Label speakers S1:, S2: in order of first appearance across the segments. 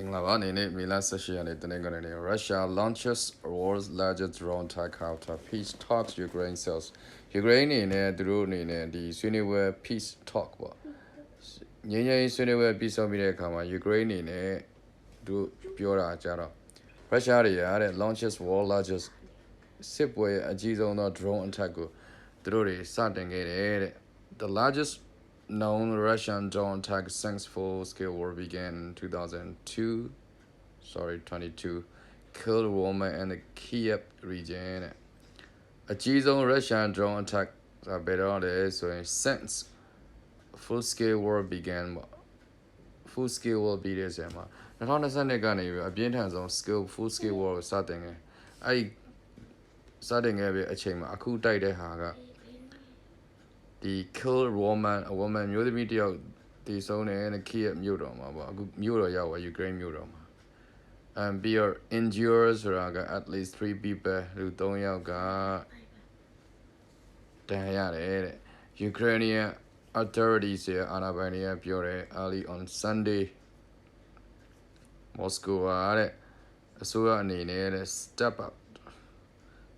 S1: အင်္ဂလာပါအနေနဲ့မေလ18ရက်နေ့တနင်္ဂနွေနေ့ Russia launches world's largest drone attack after peace talks Ukraine says Ukraine အနေနဲ့သူတို့အနေနဲ့ဒီဆွေးနွေးပွဲ peace talk ပေါ့ငြိမ်းချမ်းရေးဆွေးနွေးပွဲပြီးဆုံးပြီးတဲ့အခါမှာ Ukraine အနေနဲ့သူတို့ပြောတာကြတော့ Russia တွေရတဲ့ launches world largest စစ်ပွဲအကြီးဆုံးသော drone attack ကိုသူတို့တွေစတင်ခဲ့တယ်တဲ့ The largest known Russian drone attack since full-scale war began in 2002 sorry 22 killed a woman in the Kiev region တဲ့အကြီးဆုံး Russian drone attack ဆိုဘယ်တော့လဲဆိုရင် since full scale war began ပေါ့ full scale war ပြီးတဲ့ဆယ်မှာ2020ကနေပြီးအပြင်းထန်ဆုံး scale full scale war ကိုစတင်ခဲ့အဲ့ဒီစတင်ခဲ့ပြီးအချိန်မှာအခုတိုက်တဲ့ဟာက ဒီ kill woman a woman မျိုးသမီးတစ်ယောက်တည်ဆုံးတယ်တဲ့ Kiev မြို့တော်မှာပေါ့အခုမြို့တော်ရောက်သွား Ukraine မြို့တော်မှာ and be or injured ဆိုတာက at least 3 people လူ3ယောက်ကတန်ရတယ်တဲ့ Ukrainian authorities ရဲ့အာဏာပိုင်တွေကပြောတယ် early on Sunday Moscow ကတဲ့အစိုးရအနေနဲ့တဲ့ step up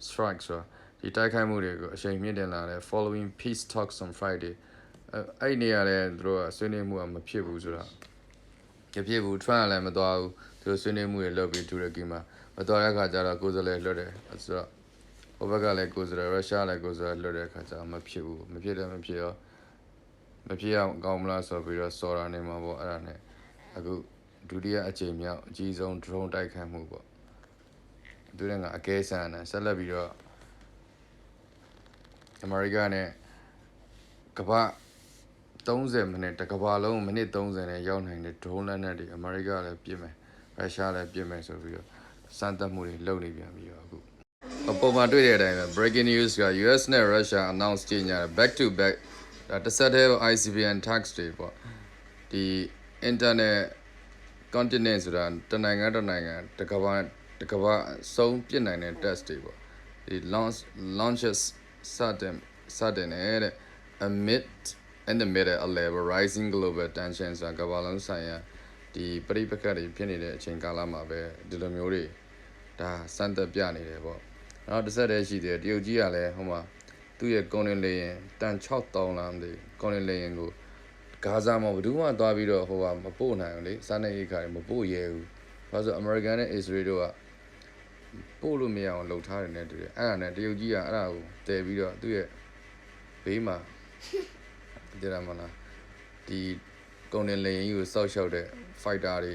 S1: strike ဆိုတာ ဒီတိုက်ခိုက်မှုတွေကိုအချိန်မြင့်တင်လာတယ် following peace talks on Friday အဲ့အဲ့နေရာလဲသူတို့ကဆွေးနွေးမှုကမဖြစ်ဘူးဆိုတာမဖြစ်ဘူး Trump ကလည်းမသွားဘူးသူတို့ဆွေးနွေးမှုတွေလုပ်ပြီးတူရကီမှာမသွားတဲ့အခါကျတော့ကိုယ်စားလှယ်လွှတ်တယ်ဆိုတော့ဟိုဘက်ကလည်းကိုယ်စားလှယ်ရုရှားလည်းကိုယ်စားလှယ်လွှတ်တဲ့အခါကျတော့မဖြစ်ဘူးမဖြစ်တယ်မဖြစ်ရောမဖြစ်အောင်ကောင်းမလားဆိုပြီးတော့စော်တာနေမှာပေါ့အဲ့ဒါနဲ့အခုဒုတိယအကြိမ်မြောက်အကြီးဆုံး drone တိုက်ခိုက်မှုပေါ့သူတို့ကအကဲဆန်တယ်ဆက်လက်ပြီးတော့ အမေရိကနဲ့ကမ္ဘာ30မိနစ်တစ်ကမ္ဘာလုံးမိနစ်30နဲ့ရောက်နိုင်တဲ့ drone လက်နက်တွေအမေရိကလည်းပြင်မယ်ရုရှားလည်းပြင်မယ်ဆိုပြီးတော့စမ်းသပ်မှုတွေလုပ်နေပြန်ပြီတော့အခုအပေါ်မှာတွေ့တဲ့အတိုင်းပဲ breaking news က US နဲ့ Russia announce ကြေညာတယ် back to back ဒါတစ်ဆက်တည်း ICBM tax တွေပေါ့ဒီ internet continent ဆိုတာတနိုင်ငံတစ်နိုင်ငံတစ်ကမ္ဘာတစ်ကမ္ဘာအဆုံးပြစ်နိုင်တဲ့ test တွေပေါ့ဒီ launch launches စတင်စတင်နေတဲ့ amid in the middle of level rising global tension ဆိုတာကမ္ဘာလုံးဆိုင်ရာဒီပြိပခတ်တွေဖြစ်နေတဲ့အချိန်ကာလမှာပဲဒီလိုမျိုးတွေဒါစမ်းသပ်ပြနေတယ်ပေါ့နောက်တစ်ဆက်တည်းရှိသေးတယ်တရုတ်ကြီးကလည်းဟိုမှာသူ့ရဲ့ကွန်ရင်လေရင်တန်6000လားမသိကွန်ရင်လေရင်ကိုဂါဇာမှာဘယ်သူမှသွားပြီးတော့ဟိုကမပို့နိုင်ဘူးလေစားနေရိတ်ခါတွေမပို့ရဲဘူးဘာလို့ဆိုအမေရိကန်နဲ့အစ္စရေးတို့က ပို့လို့မရအောင်လှုပ်ထားတယ်နဲ့တူတယ်အဲ့ဒါနဲ့တရုတ်ကြီးကအဲ့ဒါကိုတည်ပြီးတော့သူ့ရဲ့ဘေးမှာတည်ရမလားဒီကုန်တင်လေရင်ကြီးကိုစောက်ရှောက်တဲ့ fighter တွေ